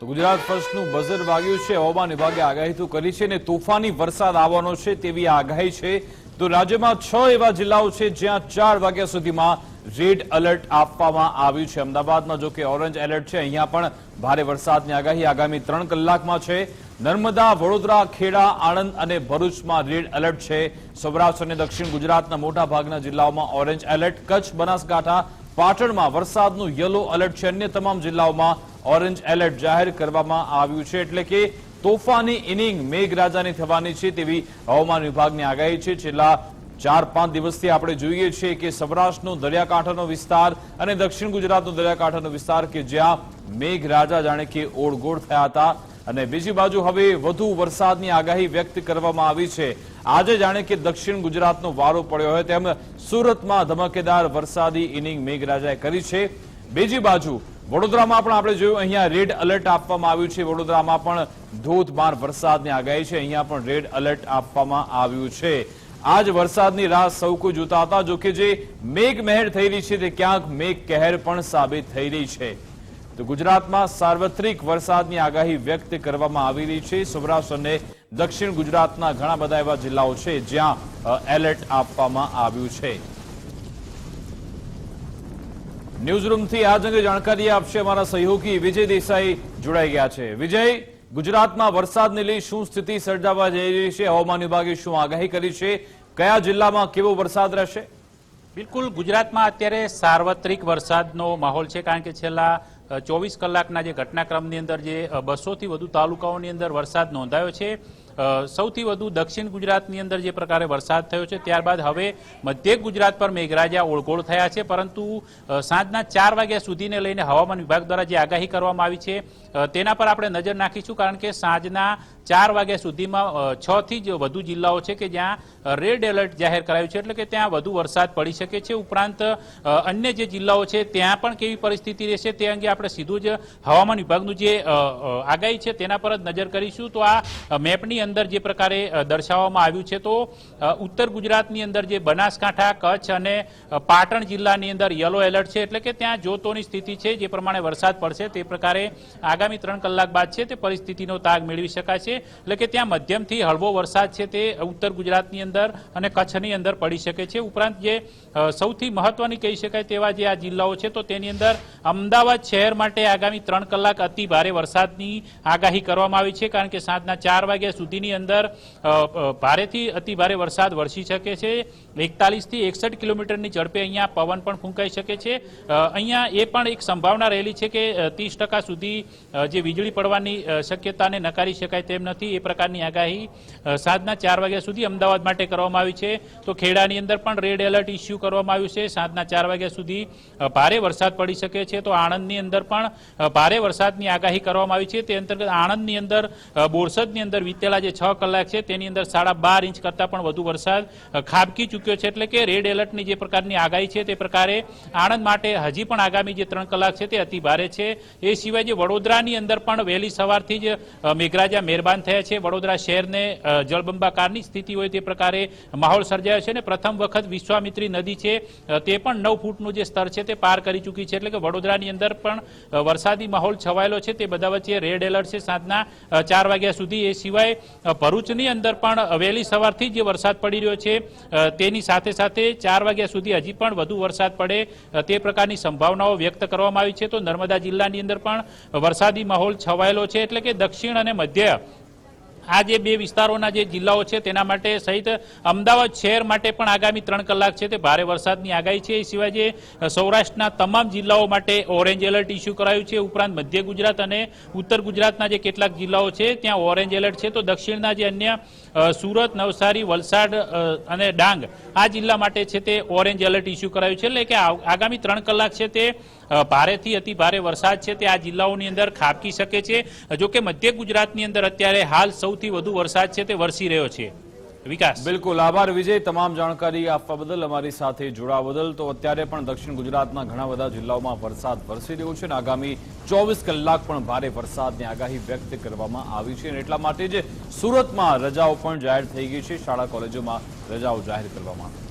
તો ગુજરાત ફર્સ્ટનું બઝર વાગ્યું છે. હવામાન વિભાગે આગાહી તો કરી છે અને તોફાની વરસાદ આવવાનો છે તેવી આગાહી છે. તો રાજ્યમાં છ એવા જિલ્લાઓ છે જ્યાં ચાર વાગ્યા સુધીમાં રેડ એલર્ટ આપવામાં આવ્યું છે. અમદાવાદમાં જો કે ઓરેન્જ એલર્ટ છે. અહીંયા પણ ભારે વરસાદની આગાહી આગામી ત્રણ કલાકમાં છે. નર્મદા, વડોદરા, ખેડા, આણંદ અને ભરૂચમાં રેડ એલર્ટ છે. સૌરાષ્ટ્ર અને દક્ષિણ ગુજરાતના મોટા ભાગના જિલ્લાઓમાં ઓરેન્જ એલર્ટ. કચ્છ, બનાસકાંઠા, પાટણમાં વરસાદનું યલો એલર્ટ છે. અન્ય તમામ જિલ્લાઓમાં ઓરેન્જ એલર્ટ જાહેર કરવામાં આવ્યું છે એટલે કે તોફાની ઇનિંગ મેઘરાજાની થવાની છે તેવી હવામાન વિભાગની આગાહી છે. છેલ્લા ચાર પાંચ દિવસથી આપણે જોઈએ છીએ કે સૌરાષ્ટ્રનો દરિયાકાંઠાનો વિસ્તાર અને દક્ષિણ ગુજરાતનો દરિયાકાંઠાનો વિસ્તાર કે જ્યાં મેઘરાજા જાણે કે ઓળગોળ થયા હતા. અને બીજી બાજુ હવે વધુ વરસાદની આગાહી વ્યક્ત કરવામાં આવી છે. આજે જાણે કે દક્ષિણ ગુજરાતનો વારો પડ્યો હોય તેમ સુરતમાં ધમાકેદાર વરસાદી ઇનિંગ મેઘરાજાએ કરી છે. બીજી બાજુ વડોદરામાં પણ આપણે જોયું, અહીંયા રેડ એલર્ટ આપવામાં આવ્યું છે. વડોદરામાં પણ ધોધમાર વરસાદની આગાહી છે. અહીંયા પણ રેડ એલર્ટ આપવામાં આવ્યું છે. આજ વરસાદની રાહ સૌ કોઈ જોતા હતા, જો કે જે મેઘ મહેર થઈ રહી છે તે ક્યાંક મેઘ કહેર પણ સાબિત થઈ રહી છે. તો ગુજરાતમાં સાર્વત્રિક વરસાદની આગાહી વ્યક્ત કરવામાં આવી રહી છે. સૌરાષ્ટ્ર અને દક્ષિણ ગુજરાતના ઘણા બધા એવા જિલ્લાઓ છે જ્યાં એલર્ટ આપવામાં આવ્યું છે. ન્યૂઝરૂમથી આજ અંગે જાણકારી આપશે અમારા સહયોગી વિજય દેસાઈ જોડાઈ ગયા છે. વિજય, ગુજરાતમાં વરસાદને લઈ શું સ્થિતિ સર્જાવા જઈ રહી છે? હવામાન વિભાગે શું આગાહી કરી છે? કયા જિલ્લામાં કેવો વરસાદ રહેશે? બિલકુલ, ગુજરાતમાં અત્યારે સાર્વત્રિક વરસાદનો માહોલ છે કારણ કે છેલ્લા ચોવીસ કલાકના જે ઘટનાક્રમની અંદર જે બસોથી વધુ તાલુકાઓની અંદર વરસાદ નોંધાયો છે. સૌથી વધુ દક્ષિણ ગુજરાતની અંદર જે પ્રકારે વરસાદ થયો છે, ત્યારબાદ હવે મધ્ય ગુજરાત પર મેઘરાજા ઓળઘોળ થયા છે, પરંતુ સાંજના ચાર વાગ્યા સુધીને લઈને હવામાન વિભાગ દ્વારા જે આગાહી કરવામાં આવી છે તેના પર આપણે નજર નાખીશું, કારણ કે સાંજના ચાર વાગ્યા સુધીમાં છ થી જ વધુ જિલ્લાઓ છે કે જ્યાં રેડ એલર્ટ જાહેર કરાયું છે, એટલે કે ત્યાં વધુ વરસાદ પડી શકે છે. ઉપરાંત અન્ય જે જિલ્લાઓ છે, ત્યાં પણ કેવી પરિસ્થિતિ રહેશે તે અંગે આપણે સીધું જ હવામાન વિભાગનું જે આગાહી છે તેના પર જ નજર કરીશું. તો આ મેપની અંદર જે પ્રકારે દર્શાવવામાં આવ્યું છે, તો ઉત્તર ગુજરાતની અંદર જે બનાસકાંઠા, કચ્છ અને પાટણ જિલ્લાની અંદર યલો એલર્ટ છે, એટલે કે ત્યાં જોતોની સ્થિતિ છે, જે પ્રમાણે વરસાદ પડશે, તે પ્રકારે આગામી ત્રણ કલાક બાદ છે, તે પરિસ્થિતિનો તાગ મેળવી શકાશે, એટલે કે ત્યાં મધ્યમથી હળવો વરસાદ છે, તે ઉત્તર ગુજરાતની અંદર અને કચ્છની અંદર પડી શકે છે. ઉપરાંત જે સૌથી મહત્વની કહી શકાય તેવા જે આ જિલ્લાઓ છે, તો તેની અંદર અમદાવાદ શહેર માટે આગામી ત્રણ કલાક અતિ ભારે વરસાદની આગાહી કરવામાં આવી છે, કારણ કે સાંજના ચાર વાગ્યા સુધીની અંદર ભારેથી અતિ ભારે વરસાદ વરસી શકે છે. એકતાલીસથી એકસઠ કિલોમીટરની ઝડપે અહીંયા પવન પણ ફૂંકાઈ શકે છે. અહીંયા એ પણ એક સંભાવના રહેલી છે કે ત્રીસ ટકા સુધી જે વીજળી પડવાની શક્યતાને નકારી શકાય તેમ નથી. એ પ્રકારની આગાહી સાંજના ચાર વાગ્યા સુધી અમદાવાદ માટે કરવામાં આવી છે. તો ખેડાની અંદર પણ રેડ એલર્ટ ઇસ્યુ કરવામાં આવ્યું છે. સાંજના ચાર વાગ્યા સુધી ભારે વરસાદ પડી શકે છે. તો આણંદની અંદર પણ ભારે વરસાદની આગાહી કરવામાં આવી છે. તે અંતર્ગત આણંદની અંદર બોરસદની અંદર વીતેલા જે છ કલાક છે, તેની અંદર સાડા બાર ઇંચ કરતાં પણ વધુ વરસાદ ખાબકી ચૂક્યો છે એટલે કે રેડ એલર્ટની જે પ્રકારની આગાહી છે તે પ્રકારે આણંદ માટે હજી પણ આગામી જે ત્રણ કલાક છે તે અતિ ભારે છે. એ સિવાય જે વડોદરાની અંદર પણ વહેલી સવારથી જ મેઘરાજા મહેરબાન થયા છે. વડોદરા શહેરને જળબંબાકારની સ્થિતિ હોય તે પ્રકારે માહોલ સર્જાયો છે અને પ્રથમ વખત વિશ્વામિત્રી નદી છે તે પણ નવ ફૂટનું જે સ્તર છે તે પાર કરી ચૂકી છે એટલે કે વડોદરાની અંદર પણ વરસાદી માહોલ છવાયેલો છે. તે બધા વચ્ચે રેડ એલર્ટ છે સાંજના ચાર વાગ્યા સુધી. એ સિવાય ભરૂચની અંદર પણ વહેલી સવારથી જે વરસાદ પડી રહ્યો છે તેની સાથે સાથે ચાર વાગ્યા સુધી હજી પણ વધુ વરસાદ પડે તે પ્રકારની સંભાવનાઓ વ્યક્ત કરવામાં આવી છે. તો નર્મદા જિલ્લાની અંદર પણ વરસાદી માહોલ છવાયેલો છે. એટલે કે દક્ષિણ અને મધ્ય આ જે બે વિસ્તારોના જે જિલ્લાઓ છે તેના માટે સહિત અમદાવાદ શહેર માટે પણ આગામી ત્રણ કલાક છે તે ભારે વરસાદની આગાહી છે. એ સિવાય જે સૌરાષ્ટ્રના તમામ જિલ્લાઓ માટે ઓરેન્જ એલર્ટ ઇસ્યુ કરાયું છે. ઉપરાંત મધ્ય ગુજરાત અને ઉત્તર ગુજરાતના જે કેટલાક જિલ્લાઓ છે ત્યાં ઓરેન્જ એલર્ટ છે. તો દક્ષિણના જે અન્ય સુરત, નવસારી, વલસાડ અને ડાંગ આ જિલ્લા માટે છે તે ઓરેન્જ એલર્ટ ઇસ્યુ કરાયું છે. એટલે કે આગામી ત્રણ કલાક છે તે ભારેથી અતિ ભારે વરસાદ છે તે આ જિલ્લાઓની અંદર ખાબકી શકે છે. જોકે મધ્ય ગુજરાતની અંદર અત્યારે હાલ સૌથી વધુ વરસાદ છે તે વરસી રહ્યો છે. વિકાસ. બિલકુલ. આભાર, વિજય. તમામ જાણકારી આપવા બદલ અમારી સાથે જોડાવા બદલ. તો અત્યારે પણ દક્ષિણ ગુજરાતના ઘણા બધા જિલ્લાઓમાં વરસાદ વરસી રહ્યો છે અને આગામી ચોવીસ કલાક પણ ભારે વરસાદની આગાહી વ્યક્ત કરવામાં આવી છે અને એટલા માટે જ સુરતમાં રજાઓ પણ જાહેર થઈ ગઈ છે. શાળા, કોલેજોમાં રજાઓ જાહેર કરવામાં આવી